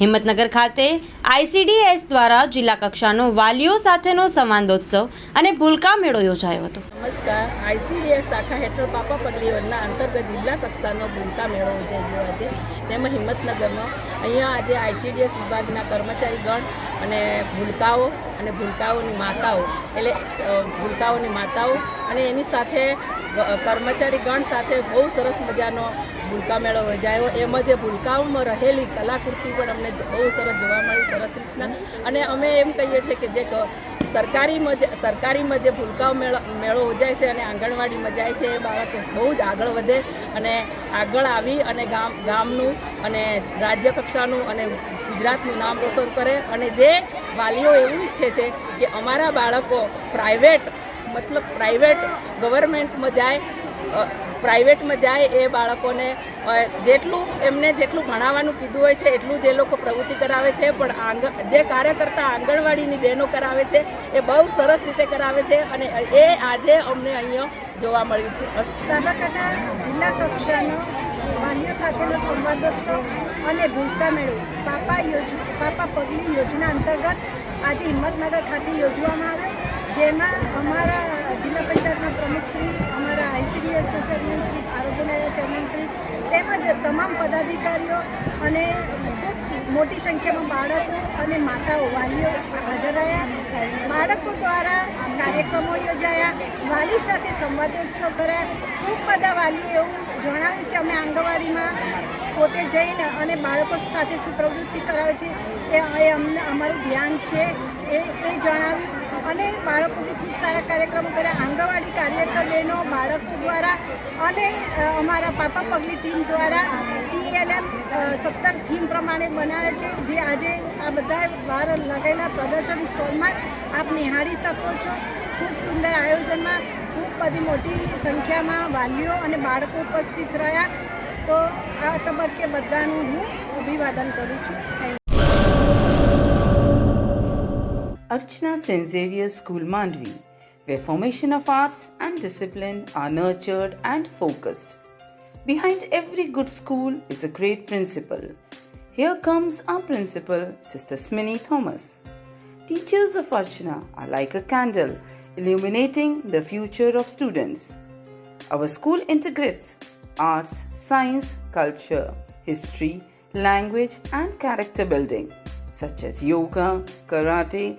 હિંમતનગર ખાતે આઈસીડીએસ દ્વારા જિલ્લા કક્ષાનો વાલીઓ સાથેનો સંવાદોત્સવ અને ભૂલકા મેળો યોજાયો હતો. નમસ્કાર. આઈસીડીએસ શાખા હેઠળ પાપા પગલીઓના અંતર્ગત જિલ્લા કક્ષાનો ભૂલકા મેળો યોજાઈ છે. તેમાં હિંમતનગરમાં અહીંયા આજે આઈસીડીએસ વિભાગના કર્મચારીગણ અને ભૂલકાઓ અને ભૂલકાઓની માતાઓ, એટલે ભૂલકાઓની માતાઓ અને એની સાથે કર્મચારી કર્મચારીગણ સાથે બહુ સરસ મજાનો ભૂલકા મેળો યોજાયો. એમ જ ભૂલકાઓમાં રહેલી કલાકૃતિ પણ અમને બહુ સરસ જોવા મળી, સરસ રીતના. અને અમે એમ કહીએ છીએ કે જે સરકારીમાં જે સરકારીમાં જે ભૂલકાઓ મેળો મેળો યોજાય છે અને આંગણવાડીમાં જાય છે, એ બાળકો બહુ જ આગળ વધે અને આગળ આવી અને ગામ, ગામનું અને રાજ્ય કક્ષાનું અને ગુજરાતનું નામ રોશન કરે અને જે વાલીઓ એવું ઈચ્છે છે કે અમારા બાળકો પ્રાઇવેટ મતલબ પ્રાઇવેટ ગવર્મેન્ટમાં જાય પ્રાઇવેટમાં જાય એ બાળકોને જેટલું એમને જેટલું ભણાવવાનું કીધું હોય છે, એટલું જ લોકો પ્રવૃત્તિ કરાવે છે પણ આંગણ જે કાર્યકર્તા આંગણવાડીની બહેનો કરાવે છે, એ બહુ સરસ રીતે કરાવે છે અને એ આજે અમને અહીંયા જોવા મળ્યું છે. સાબરકાંઠા જિલ્લા કક્ષાનો માન્ય સાથેનો સંવાદોત્સવ અને ભૂલતા મેળો. પાપા યોજ, પાપા પગલી યોજના અંતર્ગત આજે હિંમતનગર ખાતે યોજવામાં આવ્યો જેમાં અમારા જિલ્લા પંચાયતના પ્રમુખશ્રી અમારા આઈસીડીએસના ચેરમેનશ્રી આરોગ્યના ચેરમેનશ્રી તેમજ તમામ પદાધિકારીઓ અને મોટી સંખ્યામાં બાળકો અને માતાઓ, વાલીઓ હાજર રહ્યા. બાળકો દ્વારા કાર્યક્રમો યોજાયા. વાલી સાથે સંવાદોત્સવ કર્યા. ખૂબ બધા વાલીઓ એવું જણાવ્યું કે અમે આંગણવાડીમાં પોતે જઈને અને બાળકો સાથે શું પ્રવૃત્તિ કરાવે છે. એ એ અમને અમારું ધ્યાન છે. એ એ જણાવ્યું. અને બાળકોને ખૂબ સારા કાર્યક્રમો કર્યા. આંગણવાડી કાર્યકર બહેનો બાળકો દ્વારા અને અમારા પાપા પગલી ટીમ દ્વારા ટીએલએમ સત્તર થીમ પ્રમાણે બનાવે છે. જે આજે આ બધા બહાર લગાવેલા પ્રદર્શન સ્ટોલમાં આપ નિહાળી શકો છો. ખૂબ સુંદર આયોજનમાં ખૂબ બધી મોટી સંખ્યામાં વાલીઓ અને બાળકો ઉપસ્થિત રહ્યા. તો આ તબક્કે બધાનું હું અભિવાદન કરું છું. Archana St. Xavier School Mandvi, where formation of arts and discipline are nurtured and focused. Behind every good school is a great principal. Here comes our principal, Sister Smini Thomas. Teachers of Archana are like a candle illuminating the future of students. Our school integrates arts, science, culture, history, language, and character building, such as yoga, karate,